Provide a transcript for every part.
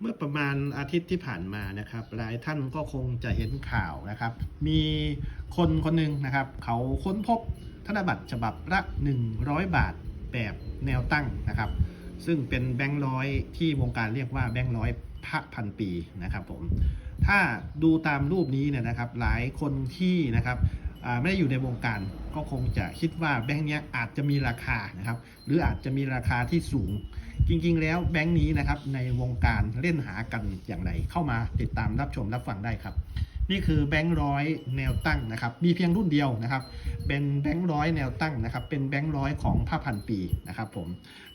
เมื่อประมาณอาทิตย์ที่ผ่านมานะครับ หลายท่านก็คงจะเห็นข่าวนะครับ มีคนคนหนึ่งนะครับ เขาค้นพบธนบัตรฉบับละ 100 บาทแบบแนวตั้งนะครับ ซึ่งเป็นแบงค์ร้อยที่วงการเรียกว่าแบงค์ร้อยพระพันปีนะครับผม ถ้าดูตามรูปนี้เนี่ยนะครับ หลายคนที่นะครับ ไม่ได้อยู่ในวงการก็คงจะคิดว่าแบงค์นี้อาจจะมีราคานะครับหรืออาจจะมีราคาที่สูง จริงๆ แล้วแบงค์นี้นะครับในวงการเล่นหากันอย่างไร เข้ามาติดตามรับชมรับฟังได้ครับ นี่คือแบงค์ร้อยแนวตั้งนะครับ มีเพียงรุ่นเดียวนะครับ เป็นแบงค์ร้อยแนวตั้งนะครับ เป็นแบงค์ร้อยของพระพันปีนะครับผม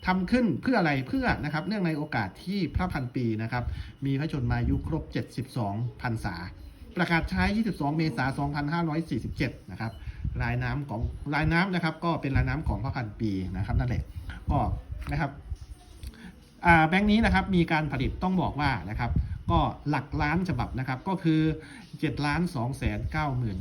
ทำขึ้นเพื่ออะไรเพื่อนะครับเนื่องในโอกาสที่พระพันปีนะครับมีพระชนมายุครบ 72พรรษา ประกาศใช้ 22 เมษายน 2547 นะครับลายน้ำของลายน้ำนะครับ ก็เป็นลายน้ำของพระพันปีนะครับนั่นแหละก็นะครับอ่าแบงค์นี้นะครับมีการผลิตต้องบอกว่านะครับก็หลักล้านฉบับนะครับก็คือ7ล้าน2แสน9หมื่น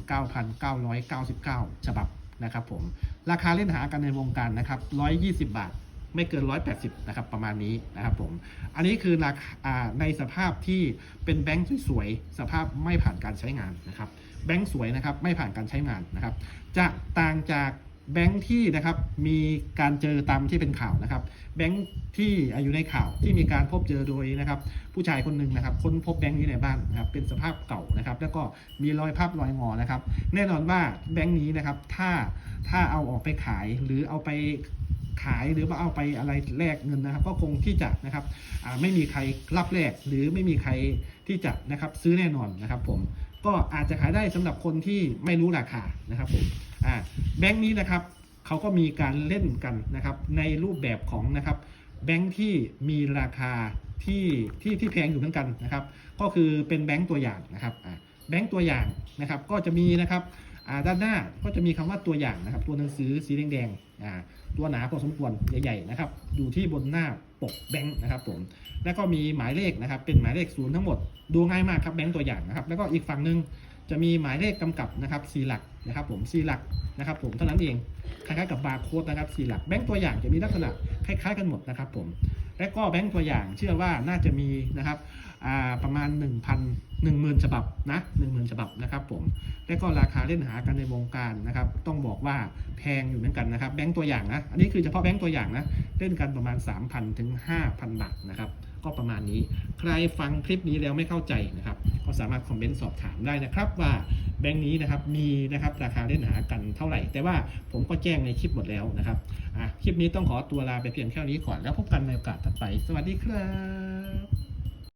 9,999 ฉบับนะครับผมราคาเล่นหากันในวงการนะครับ 120 บาท ไม่เกิน 180 นะครับ ประมาณนี้นะครับผม อันนี้คือราคาในสภาพที่เป็นแบงค์สวยๆ สภาพไม่ผ่านการใช้งานนะครับ แบงค์สวยนะครับ ไม่ผ่านการใช้งานนะครับ จะต่างจากแบงค์ที่นะครับมีการเจอตามที่เป็นข่าวนะครับ แบงค์ที่อยู่ในข่าวที่มีการพบเจอโดยนะครับ ผู้ชายคนหนึ่งนะครับ ค้นพบแบงค์นี้ในบ้านนะครับ เป็นสภาพเก่านะครับ แล้วก็มีรอยพับรอยงอนะครับ แน่นอนว่าแบงค์นี้นะครับ ถ้าถ้าเอาออกไปขายหรือเอาไป ขายหรือว่าเอาไปอะไรแลกเงินนะครับ ก็คงที่จะนะครับไม่มีใครรับแลกหรือไม่มีใครที่จะนะครับซื้อแน่นอนนะครับ ผมก็อาจจะขายได้สำหรับคนที่ไม่รู้ราคานะครับผมแบงค์นี้นะครับเขาก็มีการเล่นกันนะครับ ในรูปแบบของนะครับแบงค์ที่มีราคาที่ที่ที่แพงอยู่เหมือนกันนะครับ ก็คือเป็นแบงค์ตัวอย่างนะครับแบงค์ตัวอย่างนะครับก็จะมีนะครับ ด้านหน้าก็จะมีคำว่าตัวอย่างนะครับ ตัวหนังสือสีแดงๆตัวหนาพอสมควรใหญ่ๆนะครับ อยู่ที่บนหน้าปกแบงค์นะครับผมแล้วก็มีหมายเลขนะครับ เป็นหมายเลขศูนย์ทั้งหมดดูง่ายมากครับแบงค์ตัวอย่างนะครับ แล้วก็อีกฝั่งหนึ่งจะมีหมายเลขกำกับนะครับสี่หลักนะครับ ผมสี่หลักนะครับ ผมเท่านั้นเองคล้ายๆกับบาร์โค้ดนะครับสี่หลักแบงค์ตัวอย่างจะมีลักษณะคล้ายๆกันหมดนะครับ ผม และก็แบงก์ตัวอย่างเชื่อว่าน่าจะมีนะครับประมาณ 1 0 0 0 1 0,000 ฉบับนะ10,000 ฉบับนะครับผมและก็ราคาเล่นหากันในวงการนะครับ ต้องบอกว่าแพงอยู่เหมือนกันนะครับ แบงก์ตัวอย่างนะอันนี้คือเฉพาะแบงก์ตัวอย่างนะเล่นกันประมาณ 3,000 ถึง 5,000 บาทนะครับ ก็ประมาณนี้ ใครฟังคลิปนี้แล้วไม่เข้าใจนะครับ ก็สามารถคอมเมนต์สอบถามได้นะครับว่า แบงก์นี้นะครับมีนะครับราคาเล่นหากันเท่าไหร่ แต่ว่าผมก็แจ้งในคลิปหมดแล้วนะครับอะคลิปนี้ต้องขอตัวลาไปเพียงแค่นี้ก่อนแล้วพบกันในโอกาสถัดไป สวัสดีครับ